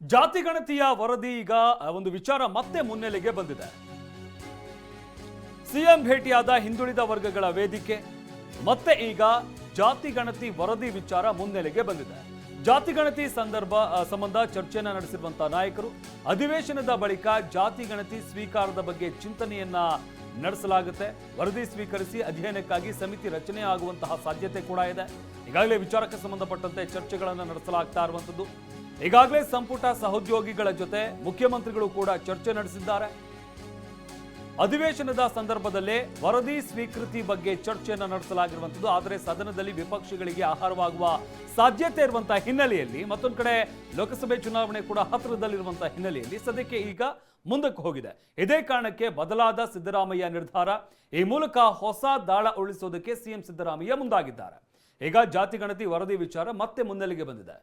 ಜಾತಿ ಗಣತಿಯ ವರದಿ ಈಗ ಒಂದು ವಿಚಾರ ಮತ್ತೆ ಮುನ್ನೆಲೆಗೆ ಬಂದಿದೆ. ಸಿಎಂ ಭೇಟಿಯಾದ ಹಿಂದುಳಿದ ವರ್ಗಗಳ ವೇದಿಕೆ, ಮತ್ತೆ ಈಗ ಜಾತಿ ಗಣತಿ ವರದಿ ವಿಚಾರ ಮುನ್ನೆಲೆಗೆ ಬಂದಿದೆ. ಜಾತಿ ಗಣತಿ ಸಂದರ್ಭ ಸಂಬಂಧ ಚರ್ಚೆಯನ್ನ ನಡೆಸಿರುವಂತಹ ನಾಯಕರು, ಅಧಿವೇಶನದ ಬಳಿಕ ಜಾತಿ ಗಣತಿ ಸ್ವೀಕಾರದ ಬಗ್ಗೆ ಚಿಂತನೆಯನ್ನ ನಡೆಸಲಾಗುತ್ತೆ. ವರದಿ ಸ್ವೀಕರಿಸಿ ಅಧ್ಯಯನಕ್ಕಾಗಿ ಸಮಿತಿ ರಚನೆ ಆಗುವಂತಹ ಸಾಧ್ಯತೆ ಕೂಡ ಇದೆ. ಈಗಾಗಲೇ ವಿಚಾರಕ್ಕೆ ಸಂಬಂಧಪಟ್ಟಂತೆ ಚರ್ಚೆಗಳನ್ನು ನಡೆಸಲಾಗ್ತಾ ಇರುವಂತದ್ದು. ಈಗಾಗಲೇ ಸಂಪುಟ ಸಹೋದ್ಯೋಗಿಗಳ ಜೊತೆ ಮುಖ್ಯಮಂತ್ರಿಗಳು ಕೂಡ ಚರ್ಚೆ ನಡೆಸಿದ್ದಾರೆ. ಅಧಿವೇಶನದ ಸಂದರ್ಭದಲ್ಲೇ ವರದಿ ಸ್ವೀಕೃತಿ ಬಗ್ಗೆ ಚರ್ಚೆಯನ್ನು ನಡೆಸಲಾಗಿರುವಂಥದ್ದು. ಆದರೆ ಸದನದಲ್ಲಿ ವಿಪಕ್ಷಗಳಿಗೆ ಆಹಾರವಾಗುವ ಸಾಧ್ಯತೆ ಇರುವಂತಹ ಹಿನ್ನೆಲೆಯಲ್ಲಿ, ಮತ್ತೊಂದು ಕಡೆ ಲೋಕಸಭೆ ಚುನಾವಣೆ ಕೂಡ ಹತ್ತಿರದಲ್ಲಿರುವಂತಹ ಹಿನ್ನೆಲೆಯಲ್ಲಿ ಸದ್ಯಕ್ಕೆ ಈಗ ಮುಂದಕ್ಕೆ ಹೋಗಿದೆ. ಇದೇ ಕಾರಣಕ್ಕೆ ಬದಲಾದ ಸಿದ್ದರಾಮಯ್ಯ ನಿರ್ಧಾರ, ಈ ಮೂಲಕ ಹೊಸ ದಾಳ ಉಳಿಸೋದಕ್ಕೆ ಸಿಎಂ ಸಿದ್ದರಾಮಯ್ಯ ಮುಂದಾಗಿದ್ದಾರೆ. ಈಗ ಜಾತಿ ಗಣತಿ ವರದಿ ವಿಚಾರ ಮತ್ತೆ ಮುನ್ನೆಲೆಗೆ ಬಂದಿದೆ.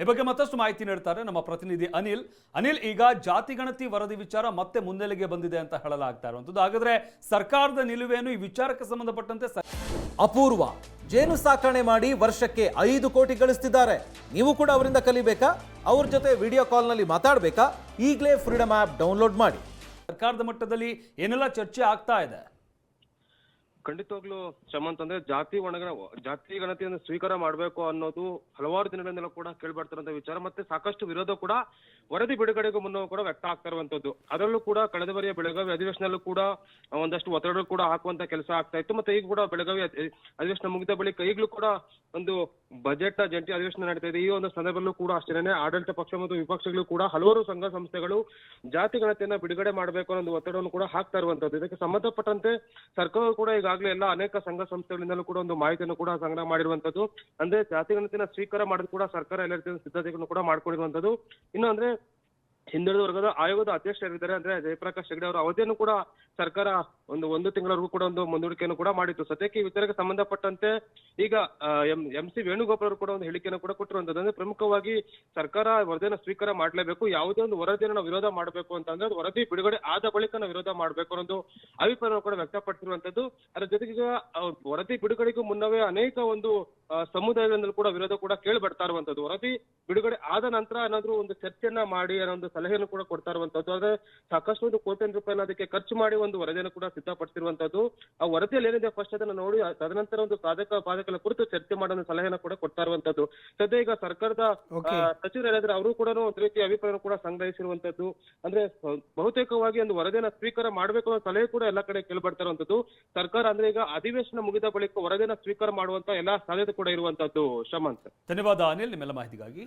ಈ ಬಗ್ಗೆ ಮತ್ತಷ್ಟು ಮಾಹಿತಿ ನೀಡ್ತಾರೆ ನಮ್ಮ ಪ್ರತಿನಿಧಿ ಅನಿಲ್. ಅನಿಲ್ ಈಗ ಜಾತಿ ಗಣತಿ ವರದಿ ವಿಚಾರ ಮತ್ತೆ ಮುನ್ನೆಲೆಗೆ ಬಂದಿದೆ ಅಂತ ಹೇಳಲಾಗ್ತಾ ಇರುವಂಥದ್ದು. ಹಾಗಾದ್ರೆ ಸರ್ಕಾರದ ನಿಲುವೇನು? ಈ ವಿಚಾರಕ್ಕೆ ಸಂಬಂಧಪಟ್ಟಂತೆ ಅಪೂರ್ವ. ಜೇನು ಸಾಕಣೆ ಮಾಡಿ ವರ್ಷಕ್ಕೆ ಐದು ಕೋಟಿ ಗಳಿಸ್ತಿದ್ದಾರೆ. ನೀವು ಕೂಡ ಅವರಿಂದ ಕಲಿಬೇಕಾ? ಅವ್ರ ಜೊತೆ ವಿಡಿಯೋ ಕಾಲ್ನಲ್ಲಿ ಮಾತಾಡಬೇಕಾ? ಈಗಲೇ ಫ್ರೀಡಮ್ ಆ್ಯಪ್ ಡೌನ್ಲೋಡ್ ಮಾಡಿ. ಸರ್ಕಾರದ ಮಟ್ಟದಲ್ಲಿ ಏನೆಲ್ಲ ಚರ್ಚೆ ಆಗ್ತಾ ಇದೆ? ಖಂಡಿತವಾಗ್ಲೂ ಶಮಂತ್ ಅಂದ್ರೆ ಜಾತಿ ಒಣಗಣ, ಜಾತಿ ಗಣತಿಯನ್ನು ಸ್ವೀಕಾರ ಮಾಡಬೇಕು ಅನ್ನೋದು ಹಲವಾರು ದಿನಗಳಿಂದಲೂ ಕೂಡ ಕೇಳ್ಬರ್ತಿರುವಂತ ವಿಚಾರ ಮತ್ತೆ ಸಾಕಷ್ಟು ವಿರೋಧ ಕೂಡ ವರದಿ ಬಿಡುಗಡೆಗೂ ಮುನ್ನ ಕೂಡ ವ್ಯಕ್ತ ಆಗ್ತಾ ಇರುವಂತದ್ದು ಅದರಲ್ಲೂ ಕೂಡ ಕಳೆದ ಬಾರಿಯ ಬೆಳಗಾವಿ ಅಧಿವೇಶನಲ್ಲೂ ಕೂಡ ಒಂದಷ್ಟು ಒತ್ತಡ ಕೂಡ ಹಾಕುವಂತ ಕೆಲಸ ಆಗ್ತಾ ಇತ್ತು. ಮತ್ತೆ ಈಗ ಕೂಡ ಬೆಳಗಾವಿ ಅಧಿವೇಶನ ಮುಗಿದ ಬಳಿಕ ಈಗಲೂ ಕೂಡ ಒಂದು ಬಜೆಟ್ ಜಂಟಿ ಅಧಿವೇಶನ ನಡೀತಾ ಇದೆ. ಈ ಒಂದು ಸಂದರ್ಭದಲ್ಲೂ ಕೂಡ ಅಷ್ಟೇನೆ ಆಡಳಿತ ಪಕ್ಷ ಮತ್ತು ವಿಪಕ್ಷಗಳು ಕೂಡ ಹಲವಾರು ಸಂಘ ಸಂಸ್ಥೆಗಳು ಜಾತಿ ಗಣತಿಯನ್ನ ಬಿಡುಗಡೆ ಮಾಡಬೇಕು ಅನ್ನೋ ಒಂದು ಒತ್ತಡವನ್ನು ಕೂಡ ಹಾಕ್ತಾ ಇರುವಂತದ್ದು. ಇದಕ್ಕೆ ಸಂಬಂಧಪಟ್ಟಂತೆ ಸರ್ಕಾರ ಕೂಡ ಈಗಾಗಲೇ ಎಲ್ಲ ಅನೇಕ ಸಂಘ ಸಂಸ್ಥೆಗಳಿಂದಲೂ ಕೂಡ ಒಂದು ಮಾಹಿತಿಯನ್ನು ಕೂಡ ಸಂಗ್ರಹ ಮಾಡಿರುವಂತದ್ದು ಅಂದ್ರೆ ಜಾತಿ ಗಣತಿನ ಸ್ವೀಕಾರ ಮಾಡೋದು ಕೂಡ ಸರ್ಕಾರ ಎಲ್ಲ ರೀತಿಯ ಸಿದ್ಧತೆಗಳನ್ನು ಕೂಡ ಮಾಡ್ಕೊಂಡಿರುವಂತದ್ದು ಇನ್ನು ಅಂದ್ರೆ ಹಿಂದುಳಿದ ವರ್ಗದ ಆಯೋಗದ ಅಧ್ಯಕ್ಷರಿದ್ದಾರೆ ಅಂದ್ರೆ ಜಯಪ್ರಕಾಶ್ ಹೆಗಡೆ ಅವರ ಅವಧಿಯನ್ನು ಕೂಡ ಸರ್ಕಾರ ಒಂದು ಒಂದು ತಿಂಗಳವರೆಗೂ ಕೂಡ ಒಂದು ಮುಂದೂಡಿಕೆಯನ್ನು ಕೂಡ ಮಾಡಿತ್ತು. ಸದ್ಯಕ್ಕೆ ಈ ವಿಚಾರಕ್ಕೆ ಸಂಬಂಧಪಟ್ಟಂತೆ ಈಗ ಎಂ ಸಿ ವೇಣುಗೋಪಾಲ್ ಅವರು ಕೂಡ ಒಂದು ಹೇಳಿಕೆಯನ್ನು ಕೂಡ ಕೊಟ್ಟಿರುವಂತದ್ದು. ಅಂದ್ರೆ ಪ್ರಮುಖವಾಗಿ ಸರ್ಕಾರ ವರದಿಯನ್ನು ಸ್ವೀಕಾರ ಮಾಡಲೇಬೇಕು ಯಾವುದೇ ಒಂದು ವರದಿಯನ್ನು ನಾವು ವಿರೋಧ ಮಾಡಬೇಕು ಅಂತ ಅಂದ್ರೆ ಅದು ವರದಿ ಬಿಡುಗಡೆ ಆದ ಬಳಿಕ ನಾವು ವಿರೋಧ ಮಾಡಬೇಕು ಅನ್ನೋದು ಅಭಿಪ್ರಾಯವನ್ನು ಕೂಡ ವ್ಯಕ್ತಪಡಿಸಿರುವಂತದ್ದು. ಅದರ ಜೊತೆಗೆ ವರದಿ ಬಿಡುಗಡೆಗೂ ಮುನ್ನವೇ ಅನೇಕ ಒಂದು ಆ, ಸಮುದಾಯದಿಂದಲೂ ಕೂಡ ವಿರೋಧ ಕೂಡ ಕೇಳಿ ಬರ್ತಾ ಇರುವಂತದ್ದು. ವರದಿ ಬಿಡುಗಡೆ ಆದ ನಂತರ ಏನಾದ್ರೂ ಒಂದು ಚರ್ಚೆಯನ್ನ ಮಾಡಿ ಅನ್ನೋ ಒಂದು ಸಲಹೆಯನ್ನು ಕೂಡ ಕೊಡ್ತಾ ಇರುವಂತದ್ದು ಆದ್ರೆ ಸಾಕಷ್ಟು ಒಂದು ಕೋಟ್ಯಾಂತರ ರೂಪಾಯಿನ ಅದಕ್ಕೆ ಖರ್ಚು ಮಾಡಿ ಒಂದು ವರದಿಯನ್ನು ಕೂಡ ಸಿದ್ಧಪಡಿಸಿರುವಂತದ್ದು ಆ ವರದಿಯಲ್ಲಿ ಏನಿದೆ ಫಸ್ಟ್ ಅದನ್ನ ನೋಡಿ ತದನಂತರ ಒಂದು ಸಾಧಕ ಬಾಧಕಗಳ ಕುರಿತು ಚರ್ಚೆ ಮಾಡೋ ಒಂದು ಸಲಹೆಯನ್ನು ಕೂಡ ಕೊಡ್ತಾ ಇರುವಂತದ್ದು ಸದ್ಯ ಈಗ ಸರ್ಕಾರದ ಸಚಿವರು ಏನಾದ್ರೆ ಅವರು ಕೂಡ ಒಂದು ರೀತಿಯ ಅಭಿಪ್ರಾಯ ಕೂಡ ಸಂಗ್ರಹಿಸಿರುವಂತದ್ದು ಅಂದ್ರೆ ಬಹುತೇಕವಾಗಿ ಒಂದು ವರದಿಯನ್ನ ಸ್ವೀಕಾರ ಮಾಡಬೇಕು ಅನ್ನೋ ಸಲಹೆ ಕೂಡ ಎಲ್ಲ ಕಡೆ ಕೇಳ್ಬರ್ತಾ ಇರುವಂತದ್ದು ಸರ್ಕಾರ ಅಂದ್ರೆ ಈಗ ಅಧಿವೇಶನ ಮುಗಿದ ಬಳಿಕ ವರದಿಯನ್ನ ಸ್ವೀಕಾರ ಮಾಡುವಂತ ಎಲ್ಲಾ ಸಾಧ್ಯತೆ ಕೂಡ ಇರುವಂತದ್ದು ಶಮಂತ್. ಧನ್ಯವಾದ ಅನಿಲ್ ನಿಮ್ಮೆಲ್ಲ ಮಾಹಿತಿಗಾಗಿ.